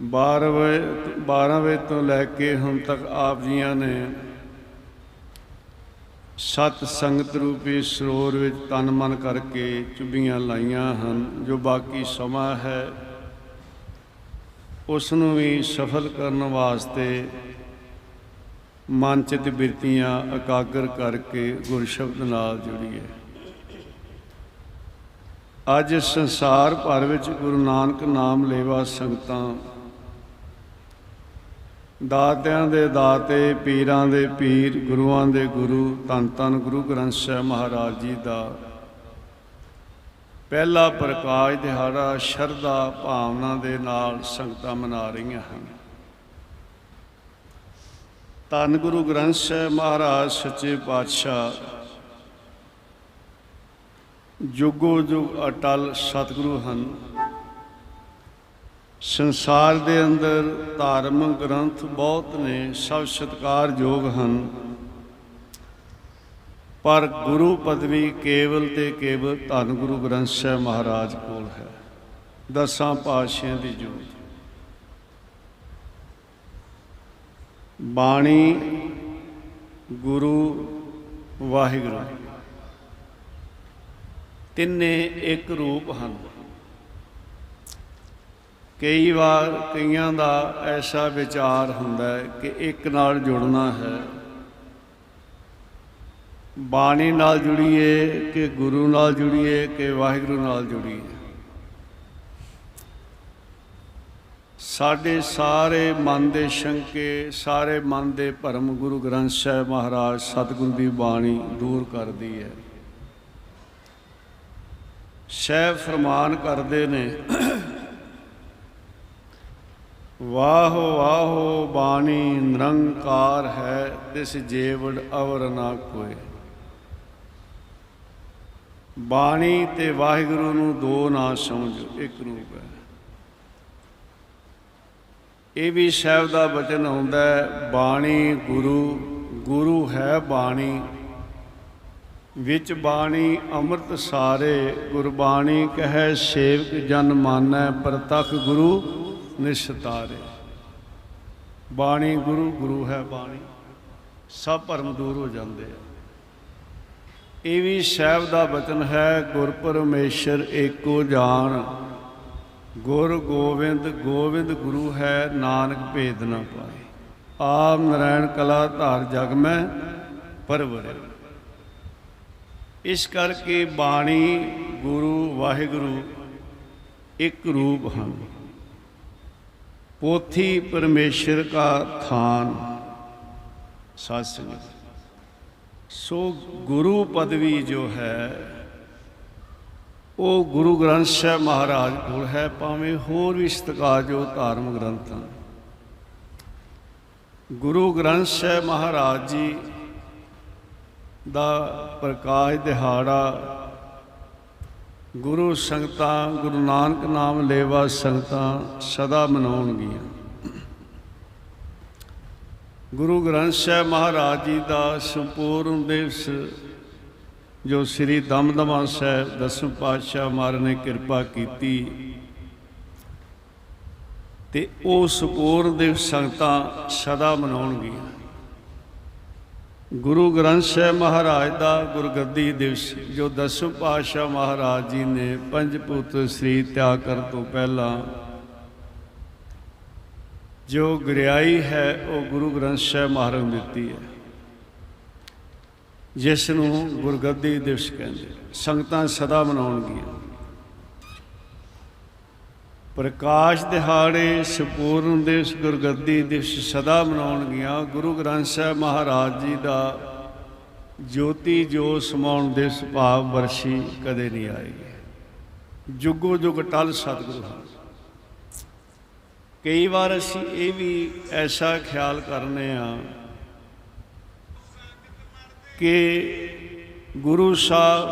12 ਵਜੇ 12 ਵਜੇ ਤੋਂ ਲੈ ਕੇ ਹੁਣ ਤੱਕ ਆਪ ਜੀਆਂ ਨੇ ਸਤ ਸੰਗਤ ਰੂਪੀ ਸਰੋਵਰ ਵਿੱਚ ਤਨ ਮਨ ਕਰਕੇ ਚੁੱਭੀਆਂ ਲਾਈਆਂ ਹਨ। ਜੋ ਬਾਕੀ ਸਮਾਂ ਹੈ ਉਸ ਨੂੰ ਵੀ ਸਫਲ ਕਰਨ ਵਾਸਤੇ ਮਨਚਿਤ ਬਿਰਤੀਆਂ ਇਕਾਗਰ ਕਰਕੇ ਗੁਰ ਸ਼ਬਦ ਨਾਲ ਜੁੜੀਏ। ਅੱਜ ਸੰਸਾਰ ਭਰ ਵਿੱਚ ਗੁਰੂ ਨਾਨਕ ਨਾਮ ਲੇਵਾ ਸੰਗਤਾਂ ਦਾਤਿਆਂ ਦੇ ਦਾਤੇ, ਪੀਰਾਂ ਦੇ ਪੀਰ, ਗੁਰੂਆਂ ਦੇ ਗੁਰੂ, ਧੰਨ ਧੰਨ ਗੁਰੂ ਗ੍ਰੰਥ ਸਾਹਿਬ ਮਹਾਰਾਜ ਜੀ ਦਾ ਪਹਿਲਾ ਪ੍ਰਕਾਸ਼ ਦਿਹਾੜਾ ਸ਼ਰਧਾ ਭਾਵਨਾ ਦੇ ਨਾਲ ਸੰਗਤਾਂ ਮਨਾ ਰਹੀਆਂ ਹਨ। ਧੰਨ ਗੁਰੂ ਗ੍ਰੰਥ ਸਾਹਿਬ ਮਹਾਰਾਜ, ਸੱਚੇ ਪਾਤਸ਼ਾਹ, ਜੁਗੋ ਜੁਗ ਅਟਲ ਸਤਿਗੁਰੂ ਹਨ। ਸੰਸਾਰ ਦੇ ਅੰਦਰ ਧਾਰਮਿਕ ਗ੍ਰੰਥ ਬਹੁਤ ਨੇ, ਸਭ ਸਤਿਕਾਰਯੋਗ ਹਨ। ਪਰ ਗੁਰੂ ਪਦਵੀ ਕੇਵਲ ਤੇ ਕੇਵਲ ਧੰਨ ਗੁਰੂ ਗ੍ਰੰਥ ਸਾਹਿਬ ਮਹਾਰਾਜ ਕੋਲ ਹੈ। ਦਸਾਂ ਪਾਤਸ਼ਾਹਾਂ ਦੀ ਜੋਤ। ਬਾਣੀ ਗੁਰੂ ਵਾਹਿਗੁਰੂ। ਤਿੰਨੇ ਇੱਕ ਰੂਪ ਹਨ। ਕਈ ਵਾਰ ਕਈਆਂ ਦਾ ਐਸਾ ਵਿਚਾਰ ਹੁੰਦਾ ਹੈ ਕਿ ਇੱਕ ਨਾਲ ਜੁੜਨਾ ਹੈ। ਬਾਣੀ ਨਾਲ ਜੁੜੀਏ ਕਿ ਗੁਰੂ ਨਾਲ ਜੁੜੀਏ ਕਿ ਵਾਹਿਗੁਰੂ ਨਾਲ ਜੁੜੀਏ। ਸਾਡੇ ਸਾਰੇ ਮਨ ਦੇ ਸ਼ੰਕੇ, ਸਾਰੇ ਮਨ ਦੇ ਭਰਮ ਗੁਰੂ ਗ੍ਰੰਥ ਸਾਹਿਬ ਮਹਾਰਾਜ ਸਤਿਗੁਰੂ ਦੀ ਬਾਣੀ ਦੂਰ ਕਰਦੀ ਹੈ। ਸਹਿਬ ਫਰਮਾਨ ਕਰਦੇ ਨੇ ਵਾਹ ਵਾਹੋ ਬਾਣੀ ਨਿਰੰਕਾਰ ਹੈ, ਤਿਸ ਜੀਵੜ ਅਵਰ ਨਾ ਕੋਏ। ਬਾਣੀ ਤੇ ਵਾਹਿਗੁਰੂ ਨੂੰ ਦੋ ਨਾ ਸਮਝੋ, ਇੱਕ ਰੂਪ ਹੈ। ਇਹ ਵੀ ਸਾਹਿਬ ਦਾ ਬਚਨ ਹੁੰਦਾ ਹੈ, ਬਾਣੀ ਗੁਰੂ ਗੁਰੂ ਹੈ ਬਾਣੀ। ਵਿੱਚ ਬਾਣੀ ਅੰਮ੍ਰਿਤ ਸਾਰੇ, ਗੁਰਬਾਣੀ ਕਹੈ ਸੇਵਕ ਜਨ ਮਾਨੈ ਪ੍ਰਤਖ ਗੁਰੂ। ਨਿਸਤਾਰੇ। ਬਾਣੀ ਗੁਰੂ ਗੁਰੂ ਹੈ ਬਾਣੀ। ਸਭ ਭਰਮ ਦੂਰ ਹੋ ਜਾਂਦੇ ਆ। ਇਹ ਵੀ ਸਾਹਿਬ ਦਾ ਬਚਨ ਹੈ, ਗੁਰ ਪਰਮੇਸ਼ਰ ਏਕੋ ਜਾਣ ਗੁਰ ਗੋਬਿੰਦ ਗੋਬਿੰਦ ਗੁਰੂ ਹੈ, ਨਾਨਕ ਭੇਦ ਨਾ ਪਾਏ। ਆਪ ਨਰਾਇਣ ਕਲਾ ਧਾਰ ਜਗ ਮੈਂ ਪਰਵਰੇ। ਇਸ ਕਰਕੇ ਬਾਣੀ, ਗੁਰੂ, ਵਾਹਿਗੁਰੂ ਇੱਕ ਰੂਪ ਹਨ। ਪੋਥੀ ਪਰਮੇਸ਼ਰ ਕਾ ਥਾਨ। ਸਾਧ ਸੰਗਤ, ਸੋ ਗੁਰੂ ਪਦਵੀ ਜੋ ਹੈ, ਉਹ ਗੁਰੂ ਗ੍ਰੰਥ ਸਾਹਿਬ ਮਹਾਰਾਜ ਕੋਲ ਹੈ, ਭਾਵੇਂ ਹੋਰ ਵੀ ਸਤਿਕਾਰ ਜੋ ਧਾਰਮਿਕ ਗ੍ਰੰਥ। ਹਨ ਗੁਰੂ ਗ੍ਰੰਥ ਸਾਹਿਬ ਮਹਾਰਾਜ ਜੀ ਦਾ ਪ੍ਰਕਾਸ਼ ਦਿਹਾੜਾ ਗੁਰੂ ਸੰਗਤਾਂ, ਗੁਰੂ ਨਾਨਕ ਨਾਮ ਲੇਵਾ ਸੰਗਤਾਂ ਸਦਾ ਮਨਾਉਣਗੀਆਂ। ਗੁਰੂ ਗ੍ਰੰਥ ਸਾਹਿਬ ਮਹਾਰਾਜ ਜੀ ਦਾ ਸੰਪੂਰਨ ਦਿਵਸ, ਜੋ ਸ੍ਰੀ ਦਮਦਮਾ ਸਾਹਿਬ ਦਸਮ ਪਾਤਸ਼ਾਹ ਮਹਾਰਾਜ ਨੇ ਕਿਰਪਾ ਕੀਤੀ, ਤੇ ਉਹ ਸੰਪੂਰਨ ਦਿਵਸ ਸੰਗਤਾਂ ਸਦਾ ਮਨਾਉਣਗੀਆਂ। ਗੁਰੂ ਗ੍ਰੰਥ ਸਾਹਿਬ ਮਹਾਰਾਜ ਦਾ ਗੁਰਗੱਦੀ ਦਿਵਸ, ਜੋ ਦਸਮ ਪਾਤਸ਼ਾਹ ਮਹਾਰਾਜ ਜੀ ਨੇ ਪੰਜ ਪੁੱਤਰ ਸ੍ਰੀ ਤਿਆਗ ਕਰਨ ਤੋਂ ਪਹਿਲਾਂ ਜੋ ਗੁਰਿਆਈ ਹੈ, ਉਹ ਗੁਰੂ ਗ੍ਰੰਥ ਸਾਹਿਬ ਮਹਾਰਾਜ ਨੂੰ ਦਿੱਤੀ ਹੈ। ਜਿਸ ਨੂੰ ਗੁਰਗੱਦੀ ਦਿਵਸ ਕਹਿੰਦੇ ਸੰਗਤਾਂ ਸਦਾ ਮਨਾਉਣਗੀਆਂ। ਪ੍ਰਕਾਸ਼ ਦਿਹਾੜੇ ਸੰਪੂਰਨ ਦਿਵਸ ਗੁਰਗੱਦੀ ਦਿਵਸ ਸਦਾ ਮਨਾਉਣਗੀਆਂ ਗੁਰੂ ਗ੍ਰੰਥ ਸਾਹਿਬ ਮਹਾਰਾਜ ਜੀ ਦਾ ਜੋਤੀ ਜੋ ਸਮਾਉਣ ਦਿਵਸ ਭਾਵ ਵਰਸ਼ੀ ਕਦੇ ਨਹੀਂ ਆਏਗੀ ਜੁਗੋ ਜੁਗ ਟਲ ਸਤਿਗੁਰੂ ਹਨ। ਕਈ ਵਾਰ ਅਸੀਂ ਇਹ ਵੀ ਐਸਾ ਖਿਆਲ ਕਰਨੇ ਆ ਕਿ ਗੁਰੂ ਸਾਹਿਬ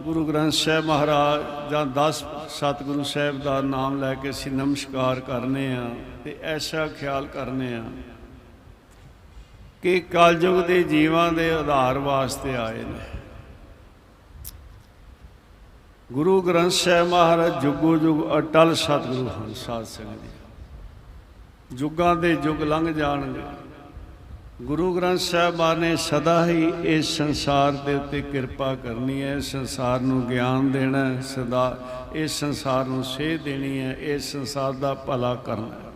ਗੁਰੂ ਗ੍ਰੰਥ ਸਾਹਿਬ ਮਹਾਰਾਜ ਜਾਂ 10 ਸਤਿਗੁਰੂ ਸਾਹਿਬ ਦਾ ਨਾਮ ਲੈ ਕੇ ਅਸੀਂ ਨਮਸਕਾਰ ਕਰਨੇ ਆ ਤੇ ਐਸਾ ਖਿਆਲ ਕਰਨੇ ਆ ਕਿ ਕਲਯੁਗ ਦੇ ਜੀਵਾਂ ਦੇ ਆਧਾਰ ਵਾਸਤੇ ਆਏ ਨੇ। ਗੁਰੂ ਗ੍ਰੰਥ ਸਾਹਿਬ ਮਹਾਰਾਜ ਜੁਗੋ ਜੁਗ ਅਟਲ ਸਤਿਗੁਰੂ ਹਨ ਸਾਧ ਸੰਗਤ ਜੀ। ਯੁੱਗਾਂ ਦੇ ਯੁੱਗ ਲੰਘ ਜਾਣਗੇ। ਗੁਰੂ ਗ੍ਰੰਥ ਸਾਹਿਬਾਨ ਨੇ ਸਦਾ ਹੀ ਇਸ ਸੰਸਾਰ ਦੇ ਉੱਤੇ ਕਿਰਪਾ ਕਰਨੀ ਹੈ, ਸੰਸਾਰ ਨੂੰ ਗਿਆਨ ਦੇਣਾ ਸਦਾ ਇਸ ਸੰਸਾਰ ਨੂੰ ਸੇਧ ਦੇਣੀ ਹੈ, ਇਸ ਸੰਸਾਰ ਦਾ ਭਲਾ ਕਰਨਾ